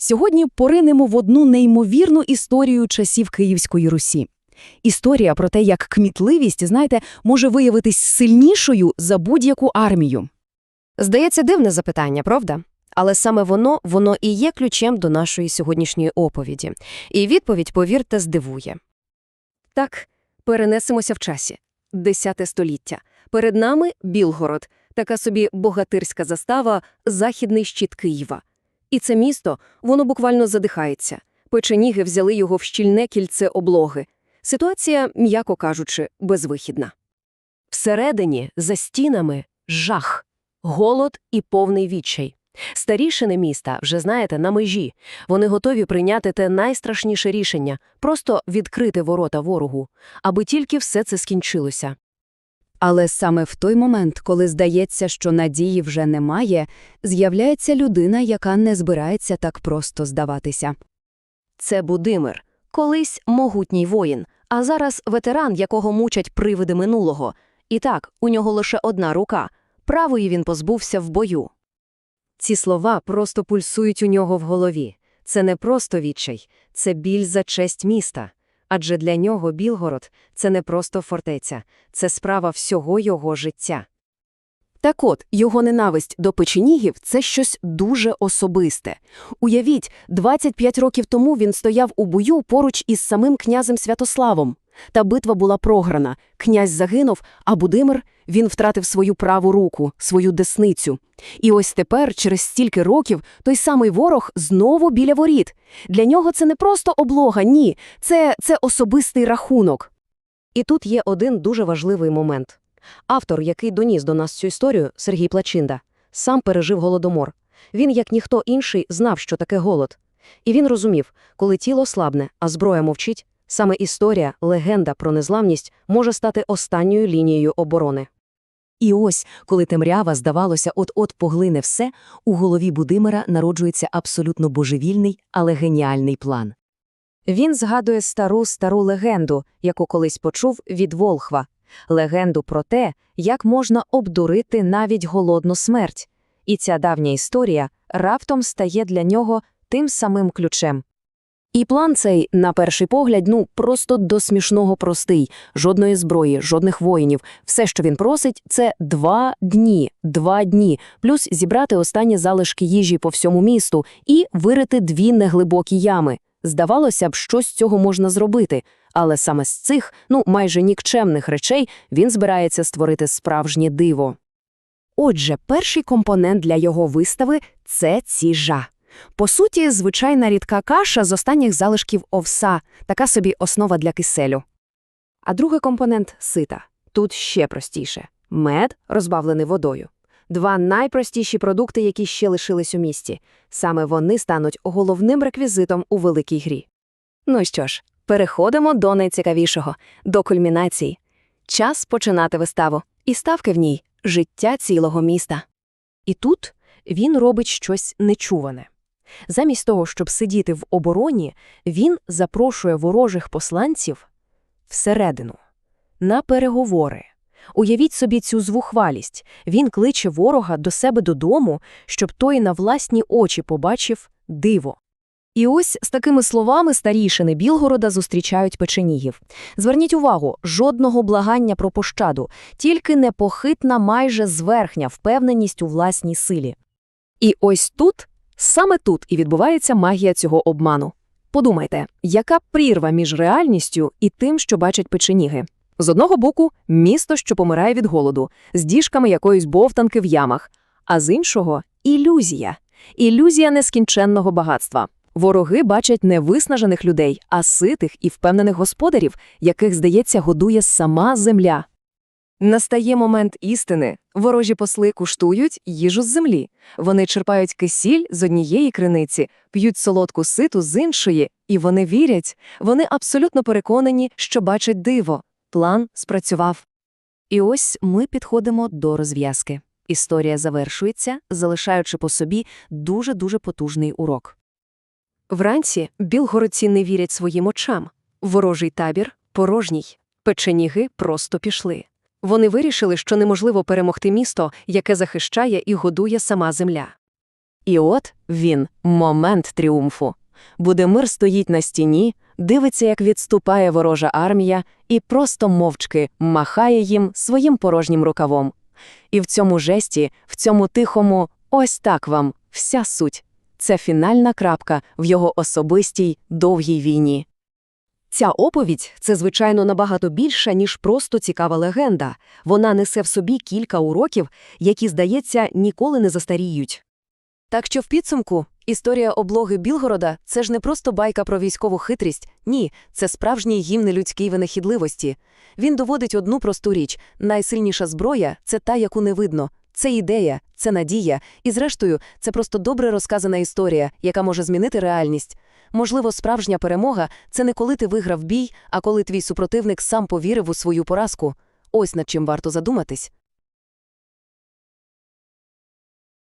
Сьогодні поринемо в одну неймовірну історію часів Київської Русі. Історія про те, як кмітливість, знаєте, може виявитись сильнішою за будь-яку армію. Здається, дивне запитання, правда? Але саме воно, воно і є ключем до нашої сьогоднішньої оповіді. І відповідь, повірте, здивує. Так, перенесемося в часі. Десяте століття. Перед нами Білгород, така собі богатирська застава, західний щит Києва. І це місто, воно буквально задихається. Печеніги взяли його в щільне кільце облоги. Ситуація, м'яко кажучи, безвихідна. Всередині, за стінами, жах, голод і повний відчай. Старішини міста, вже знаєте, на межі. Вони готові прийняти те найстрашніше рішення – просто відкрити ворота ворогу, аби тільки все це скінчилося. Але саме в той момент, коли здається, що надії вже немає, з'являється людина, яка не збирається так просто здаватися. Це Будимир, колись могутній воїн, а зараз ветеран, якого мучать привиди минулого. І так, у нього лише одна рука. Правої він позбувся в бою. Ці слова просто пульсують у нього в голові. Це не просто відчай, це біль за честь міста. Адже для нього Білгород – це не просто фортеця, це справа всього його життя. Так от, його ненависть до печенігів – це щось дуже особисте. Уявіть, 25 років тому він стояв у бою поруч із самим князем Святославом. Та битва була програна, князь загинув, а Будимир – він втратив свою праву руку, свою десницю. І ось тепер, через стільки років, той самий ворог знову біля воріт. Для нього це не просто облога, ні, це, це особистий рахунок. І тут є один дуже важливий момент. Автор, який доніс до нас цю історію, Сергій Плачинда, сам пережив голодомор. Він, як ніхто інший, знав, що таке голод. І він розумів, коли тіло слабне, а зброя мовчить, саме історія, легенда про незламність може стати останньою лінією оборони. І ось, коли темрява, здавалося, от-от поглине все, у голові Будимира народжується абсолютно божевільний, але геніальний план. Він згадує стару-стару легенду, яку колись почув від Волхва. Легенду про те, як можна обдурити навіть голодну смерть. І ця давня історія раптом стає для нього тим самим ключем. І план цей, на перший погляд, ну, просто до смішного простий. Жодної зброї, жодних воїнів. Все, що він просить, це два дні, два дні, плюс зібрати останні залишки їжі по всьому місту і вирити дві неглибокі ями. Здавалося б, що з цього можна зробити, але саме з цих, ну, майже нікчемних речей він збирається створити справжнє диво. Отже, перший компонент для його вистави – це ціжа. По суті, звичайна рідка каша з останніх залишків овса, така собі основа для киселю. А другий компонент – сита. Тут ще простіше. Мед, розбавлений водою. Два найпростіші продукти, які ще лишились у місті. Саме вони стануть головним реквізитом у великій грі. Ну що ж, переходимо до найцікавішого – до кульмінації. Час починати виставу. І ставки в ній – життя цілого міста. І тут він робить щось нечуване. Замість того, щоб сидіти в обороні, він запрошує ворожих посланців всередину, на переговори. Уявіть собі цю звухвалість. Він кличе ворога до себе додому, щоб той на власні очі побачив диво. І ось з такими словами старішини Білгорода зустрічають печенігів. Зверніть увагу, жодного благання про пощаду, тільки непохитна майже зверхня впевненість у власній силі. І ось тут Саме тут і відбувається магія цього обману. Подумайте, яка прірва між реальністю і тим, що бачать печеніги? З одного боку, місто, що помирає від голоду, з діжками якоїсь бовтанки в ямах, а з іншого ілюзія. Ілюзія нескінченного багатства. Вороги бачать не виснажених людей, а ситих і впевнених господарів, яких, здається, годує сама земля. Настає момент істини. Ворожі посли куштують їжу з землі. Вони черпають кисіль з однієї криниці, п'ють солодку ситу з іншої, і вони вірять. Вони абсолютно переконані, що бачать диво. План спрацював. І ось ми підходимо до розв'язки. Історія завершується, залишаючи по собі дуже-дуже потужний урок. Вранці білгородці не вірять своїм очам. Ворожий табір порожній. Печеніги просто пішли. Вони вирішили, що неможливо перемогти місто, яке захищає і годує сама земля. І от він, момент тріумфу. Будимир стоїть на стіні, дивиться, як відступає ворожа армія, і просто мовчки махає їм своїм порожнім рукавом. І в цьому жесті, в цьому тихому «ось так вам» вся суть. Це фінальна крапка в його особистій довгій війні. Ця оповідь – це, звичайно, набагато більша, ніж просто цікава легенда. Вона несе в собі кілька уроків, які, здається, ніколи не застаріють. Так що в підсумку історія облоги Білгорода – це ж не просто байка про військову хитрість, ні, це справжній гімн людській винахідливості. Він доводить одну просту річ – найсильніша зброя – це та, яку не видно. Це ідея, це надія, і зрештою, це просто добре розказана історія, яка може змінити реальність. Можливо, справжня перемога – це не коли ти виграв бій, а коли твій супротивник сам повірив у свою поразку. Ось над чим варто задуматись.